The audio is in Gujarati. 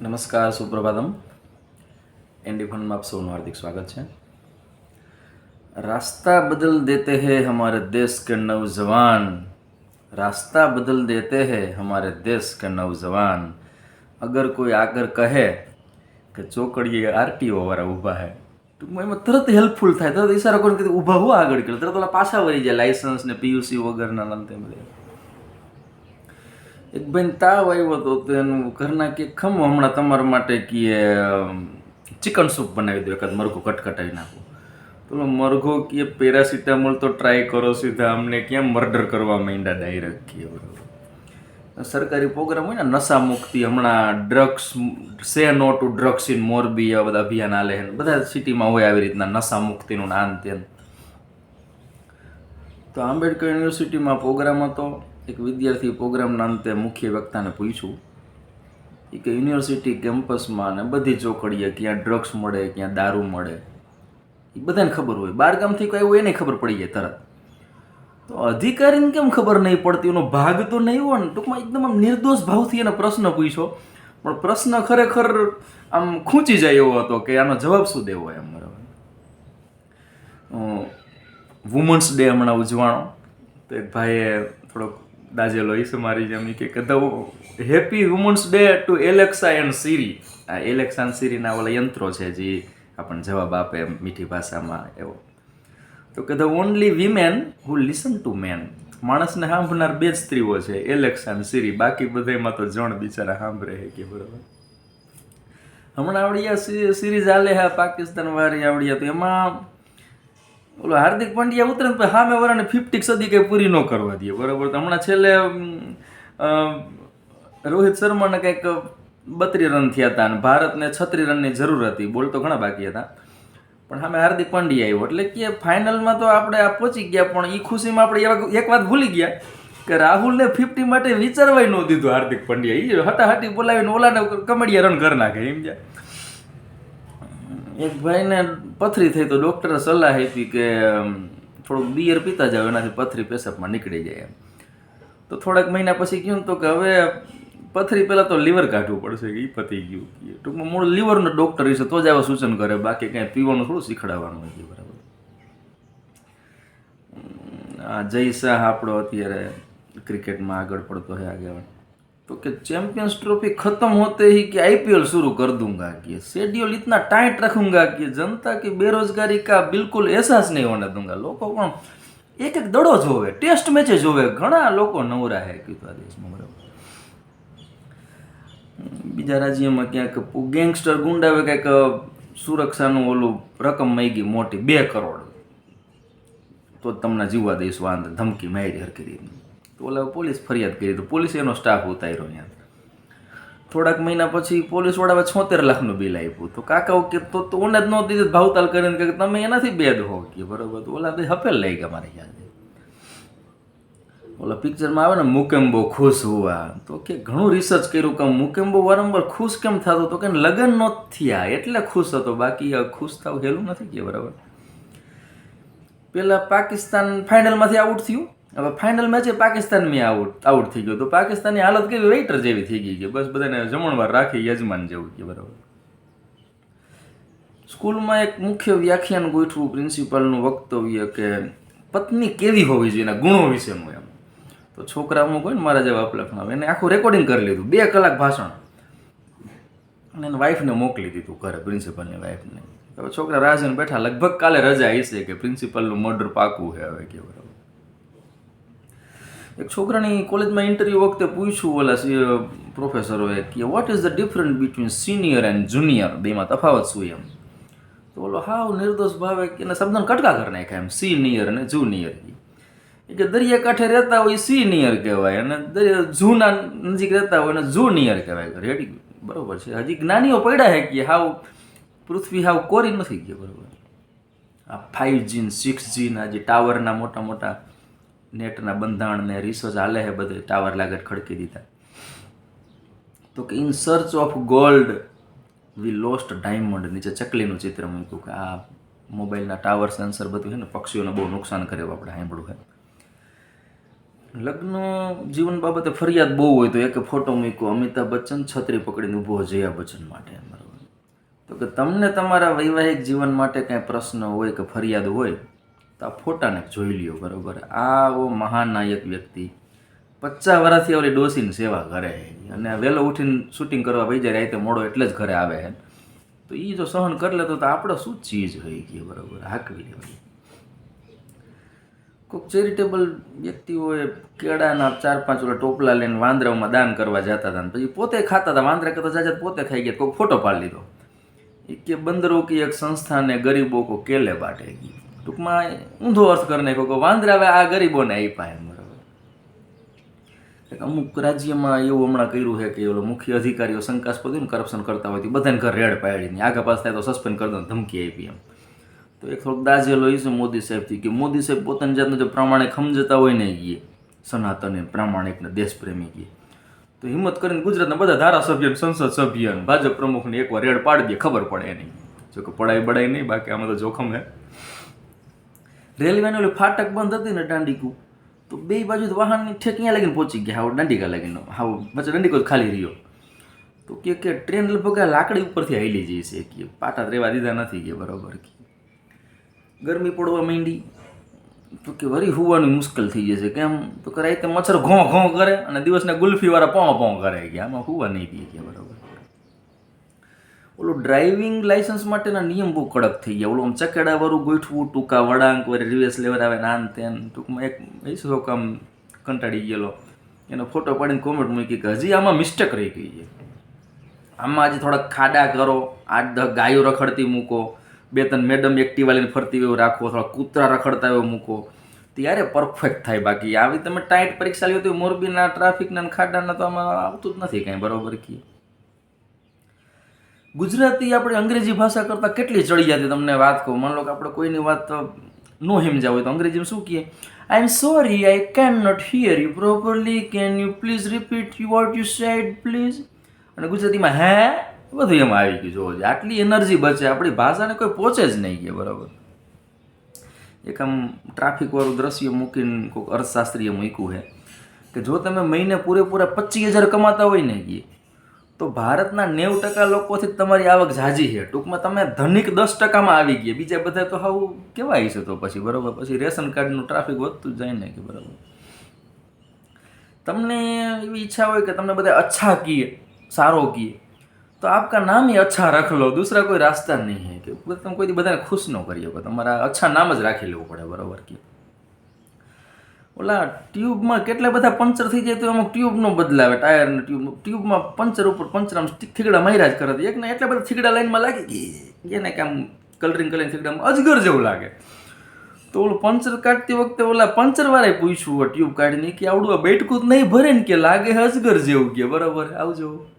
નમસ્કાર સુપ્રભાતમ એનડી ફંડમાં આપ સૌનું હાર્દિક સ્વાગત છે रास्ता बदल देते हैं हमारे देश के नौजवान रास्ता बदल देते हैं हमारे देश के नौजवान अगर कोई आकर કહે કે ચોકડીએ આરટીઓ વાળા ઊભા હે ટૂંકમાં એમાં તરત હેલ્પફુલ થાય તરત ઈશારો કરીને કીધું ઊભા હું આગળ કર્યો તરત ઓલા પાછા વળી જાય લાયસન્સ ને પીયુસી વગરના નામ તેમ બધે એક બેન તાવ આવ્યો હતો, તો એનું ઘરના કે ખમ હમણાં તમારા માટે કીએ ચિકન સૂપ બનાવી દો એકાદ મરઘું કટકટાવી નાખું. તો મરઘો કે પેરાસિટામોલ તો ટ્રાય કરો, સીધા અમને ક્યાં મર્ડર કરવા માંડ્યા ડાયરેક્ટ કીએ સરકારી પ્રોગ્રામ હોય ને, નશા મુક્તિ, હમણાં drugs say no to drugs in Morbi, આ બધા અભિયાન આલે બધા સિટીમાં હોય આવી રીતના નશા મુક્તિનું નાન તેન. તો આંબેડકર યુનિવર્સિટીમાં પ્રોગ્રામ હતો. એક વિદ્યાર્થી પ્રોગ્રામના અંતે મુખ્ય વક્તાને પૂછ્યું એ કે યુનિવર્સિટી કેમ્પસમાં ને બધી ચોકડીએ ક્યાં ડ્રગ્સ મળે, ક્યાં દારૂ મળે એ બધાને ખબર હોય. બારગામથી કોઈ એવું એને ખબર પડી જાય તરત. તો અધિકારીને કેમ ખબર નહીં પડતી? એનો ભાગ તો નહીં હોય ને. ટૂંકમાં એકદમ આમ નિર્દોષ ભાવથી એને પ્રશ્ન પૂછ્યો પણ પ્રશ્ન ખરેખર આમ ખૂંચી જાય એવો હતો કે આનો જવાબ શું દેવો એમ બરાબર. વુમન્સ ડે હમણાં ઉજવાણો. તો એક ભાઈએ થોડોક દાજેલો ઈસુ મારી જેમ કે the happy women's day to Alexa and Siri આ એલેક્સા એન્ડ સિરીના ઓલા યંત્રો છે જે આપણને જવાબ આપે એમ મીઠી ભાષામાં એવો. તો કે the only women who listen to men માણસને સાંભળનાર બે જ સ્ત્રીઓ છે એલેક્સા એન્ડ સિરી બાકી બધામાં તો જણ બિચારા સાંભળે કે બરાબર. હમણાં આવડિયા સિરીઝ આલે હા પાકિસ્તાન વાળી આવડિયા તો એમાં ઓલો હાર્દિક પંડ્યા ઉતરે ને હા મેં વરાને ફિફ્ટી સદી કંઈ પૂરી ન કરવા દઈએ બરાબર? તો હમણાં છેલ્લે રોહિત શર્માને કંઈક બત્રી રન થયા હતા અને ભારતને છત્રી રનની જરૂર હતી. બોલ તો ઘણા બાકી હતા. પણ સામે હાર્દિક પંડ્યા આવ્યો. એટલે કે ફાઇનલમાં તો આપણે આ પહોંચી ગયા, પણ એ ખુશીમાં આપણે એવા- એક વાત ભૂલી ગયા કે રાહુલને ફિફ્ટી માટે વિચારવાય ન દીધું હાર્દિક પંડ્યા. એ હટાહટી બોલાવીને ઓલાને કમડિયા રન કરી નાખે, એમ જાય એક ભાઈને પથરી થઈ તો ડૉક્ટરે સલાહ આપી કે થોડુંક બિયર પીતા જાવ એનાથી પથરી પેશાબમાં નીકળી જાય એમ. તો થોડાક મહિના પછી કહ્યું તો કે હવે પથરી પહેલાં તો લીવર કાઢવું પડશે કે એ પતી ગયું. ટૂંકમાં મૂળ લીવરનો ડૉક્ટર છે તો જ આવા સૂચન કરે, બાકી કાંઈ પીવાનું થોડું શીખડાવવાનું નથી બરાબર. આ જય શાહ આપણો અત્યારે ક્રિકેટમાં આગળ પડતો है આગળ तो कि चैंपियंस ट्रॉफी खत्म होते ही कि आईपीएल शुरू कर दूंगा कि शेड्यूल इतना टाइट रखूंगा कि जनता की बेरोजगारी का बिल्कुल एहसास नहीं होने दूंगा લોકો પણ એક એક દડો જોવે ટેસ્ટ મેચે જોવે ઘણા લોકો નવરા હે કીધું આ દેશમાં બરાબર બીજા રાજ્યમાં ક્યાંક ગેંગસ્ટર ગુંડાવે કંઈક સુરક્ષાનું ઓલું રકમ માગી મોટી બે કરોડ તો જ તમને જીવવા દઈશ વાંધો ધમકી મારી હરકી રીતની તો ઓલા પોલીસ ફરિયાદ કરી તો પોલીસ એનો સ્ટાફ ઉતાર્યો અહીંયા. થોડાક મહિના પછી પોલીસવાળા છોતેર લાખનું બિલ આપ્યું. તો કાકા કે તો તો ઓને જ ન ભાવતાલ કરીને કે તમે એનાથી બેદ હો કે બરોબર. તો ઓલા ભાઈ હપેલ લઈ ગયા મારે યાદ ઓલા પિક્ચરમાં આવે ને, મુકેમ્બો ખુશ હોવા તો કે ઘણું રિસર્ચ કર્યું કે મુકેમ્બો વારંવાર ખુશ કેમ થતો તો કે લગ્ન ન થયા, એટલે ખુશ હતો. બાકી ખુશ થવું હેલું નથી કે બરાબર. પેલા પાકિસ્તાન ફાઇનલમાંથી આઉટ થયું. હવે ફાઇનલ મેચે પાકિસ્તાન મેં આઉટ આઉટ થઈ ગયો. તો પાકિસ્તાનની હાલત કેવી? વેઇટર જેવી થઈ ગઈ કે બસ બધાને જમણવાર રાખી યજમાન જેવું કે બરાબર. સ્કૂલમાં એક મુખ્ય વ્યાખ્યાન ગોઠવું પ્રિન્સિપાલનું વક્તવ્ય કે પત્ની કેવી હોવી જોઈએ એના ગુણો વિશેનું એમ. તો છોકરા અમુક હોય ને, મારા જેવા અપલખણા એને આખું રેકોર્ડિંગ કરી લીધું. બે કલાક ભાષણ. અને એને વાઈફને મોકલી દીધું ઘરે પ્રિન્સિપલની વાઈફને હવે છોકરા રાહ જોઈને બેઠા. લગભગ કાલે રજા હશે કે પ્રિન્સિપલનું મર્ડર પાકું છે હવે કે બરાબર. એક છોકરાની કોલેજમાં ઇન્ટરવ્યૂ વખતે પૂછ્યું ઓલા પ્રોફેસરોએ કે what is the difference between senior and junior બેમાં તફાવત શું એમ? તો ઓલો, હાવ નિર્દોષ ભાવે કે એના શબ્દને કટકા કરી નાખ્યા એમ સિનિયર અને જુનિયર કે, દરિયા કાંઠે રહેતા હોય સિનિયર કહેવાય અને દરિયા જૂના નજીક રહેતા હોય એને જુનિયર કહેવાય. રેડી બરાબર છે. હજી જ્ઞાનીઓ પડ્યા છે કે, હાવ પૃથ્વી હાવ કોરી નથી ગઈ. બરાબર. આ ફાઇવ જી સિક્સ જીન જે ટાવરના મોટા મોટા નેટના બંધાણ ને રિસર્ચ હાલે હે બધે ટાવર લાગે ખડકી દીધા. તો કે in search of gold we lost diamond નીચે ચકલીનું ચિત્ર મૂક્યું કે આ મોબાઈલના ટાવર સેન્સર બધું છે ને, પક્ષીઓને બહુ નુકસાન કરે આપણે સાંભળ્યું છે. લગ્ન જીવન બાબતે ફરિયાદ બહુ હોય તો એક ફોટો મૂક્યો, અમિતાભ બચ્ચન છત્રી પકડીને ઊભો જયા બચ્ચન માટે. તો કે તમને તમારા વૈવાહિક જીવન માટે કાંઈ પ્રશ્ન હોય કે ફરિયાદ હોય તો આ ફોટાને જોઈ લ્યો, બરાબર? આવો મહાનાયક વ્યક્તિ. પચાસ વર્ષથી ઓલી ડોસીની સેવા કરે અને વહેલો ઉઠીને શૂટિંગ કરવા વહી જાય, રાતે મોડો એટલે જ ઘરે આવે છે. તો એ જો સહન કરી લેતો તો આપણે શું ચીજ હોય ગઈ બરાબર? હાકવી લેવાની. કોઈક ચેરિટેબલ વ્યક્તિઓએ કેળાના ચાર પાંચ ઓલા ટોપલા લઈને વાંદરાઓમાં દાન કરવા જતા હતા પછી પોતે ખાતા હતા. વાંદરા કરતા જાજા પોતે ખાઈ ગયા કોઈક ફોટો પાડી લીધો. એ કે બંદરો કે એક સંસ્થાને ગરીબો કો કેલે બાટે ટૂંકમાં ઊંધો અર્થ કરી નાખ્યો કે વાંદરા આ ગરીબોને આપ્યા એમ, બરાબર. અમુક રાજ્યમાં એવું હમણાં કર્યું છે કે ઓલો મુખ્ય અધિકારીઓ શંકાસ્પદ હોય ને કરપ્શન કરતા હોય તો બધાને ઘર રેડ પાડીને આગા પાસ થાય તો સસ્પેન્ડ કરી ધમકી આપી એમ. તો એક થોડોક દાઝેલો એ છે મોદી સાહેબથી કે મોદી સાહેબ પોતાની જાતને જો પ્રમાણે સમજતા હોય ને એ સનાતને પ્રામાણિક ને દેશપ્રેમી કે તો હિંમત કરીને ગુજરાતના બધા ધારાસભ્ય સંસદ સભ્ય ભાજપ પ્રમુખને એકવાર રેડ પાડી દે, ખબર પડે નહીં. જો કે પડાય બડાય નહીં, બાકી આમાં તો જોખમ હે રેલવેની એટલે ફાટક બંધ હતી ને દાંડીકું, તો બે બાજુ વાહનની ઠેક અહીંયા લગીને પહોંચી ગયા હાવ દાંડીકા લગીને હાવ વચ્ચે દાંડીકો ખાલી રહ્યો. તો કે કે ટ્રેન લગભગ લાકડી ઉપરથી હાલી જઈ છે કે પાટા રેવા દીધા નથી કે બરાબર કે. ગરમી પડવા માંડી, તો કે વરી હોવાનું મુશ્કેલ થઈ જશે કેમ તો કે રાતે મચ્છર ઘો ઘો કરે અને દિવસના ગુલ્ફીવાળા પોં પોં કરે કે, આમાં હોવા નહીં દે કે બરાબર. ઓલું ડ્રાઇવિંગ લાઇસન્સ માટેના નિયમ બહુ કડક થઈ ગયા. ઓલું આમ ચકેડાવાળું ગોઠવું, ટૂંકા વળાંક વળી રિવેસ લેવર આવે નાન તેન ટૂંકમાં એક એ શું કામ કંટાળી ગયેલો. એનો ફોટો પાડીને કોમેન્ટ મૂકી કે હજી આમાં મિસ્ટેક રહી ગઈ છે. આમાં હજી થોડાક ખાડા કરો, આઠ દસ ગાયો રખડતી મૂકો, બે ત્રણ મેડમ એક્ટિવા લઈને ફરતી એવું રાખો થોડા કૂતરા રખડતા એવું મૂકો. ત્યારે પરફેક્ટ થાય બાકી. આવી તમે ટાઈટ પરીક્ષા લ્યો તો મોરબીના ટ્રાફિકના ખાડાના તો આમાં આવતું જ નથી કાંઈ, બરાબર કી? ગુજરાતી આપણે અંગ્રેજી ભાષા કરતાં કેટલી ચડિયાતી તમને વાત કહું. માનો કે આપણે કોઈની વાત નો સમજા હોય તો અંગ્રેજીમાં શું કહીએ? I am sorry I can not hear you properly can you please repeat you what you said please અને ગુજરાતીમાં, હે? બધું એમાં આવી ગયું. જોવો આટલી એનર્જી બચે. આપણી ભાષાને કોઈ પહોંચે જ નહીં કે બરાબર. એક આમ ટ્રાફિકવાળું દ્રશ્ય મૂકીને કોઈક અર્થશાસ્ત્રીએ મૂક્યું છે કે જો તમે મહિને પૂરેપૂરા પચીસ હજાર કમાતા હોય ને કે તો ભારતના નેવું ટકા લોકોથી તમારી આવક ઝાઝી છે. ટૂંકમાં તમે ધનિક દસ ટકામાં આવી ગયા. બીજા બધા તો હાવ કેવાય છે તો પછી, બરાબર? પછી રેશન કાર્ડનું ટ્રાફિક વધતું જાય ને કે બરાબર? તમને એવી ઈચ્છા હોય કે તમને બધા અચ્છા કીએ, સારો કીએ, તો આપકા નામ એ અચ્છા રખ લો. દૂસરા કોઈ રાસ્તા નહીં હે કે તમે કોઈ બધાને ખુશ ન કરી શકો તમારા અચ્છા નામ જ રાખી લેવું પડે, બરાબર કે? ઓલા ટ્યુબમાં કેટલા બધા પંચર થઈ જાય તો અમુક ટ્યુબ નો બદલાવે, ટાયર ને ટ્યુબ. ટ્યુબમાં પંચર ઉપર પંચર આમ થીગડા માર્યા જ કરે એક ને એટલા બધા થીગડા લાઈનમાં લાગી એને કે આમ કલરિંગ કરીને થીગડામાં અજગર જેવું લાગે. તો ઓલું પંચર કાઢતી વખતે ઓલા પંચર વાળાએ પૂછ્યું ટ્યુબ કાઢીને કે આવડું આ બેટકું નહીં ભરે ને કે લાગે અજગર જેવું કે. બરાબર, આવજો.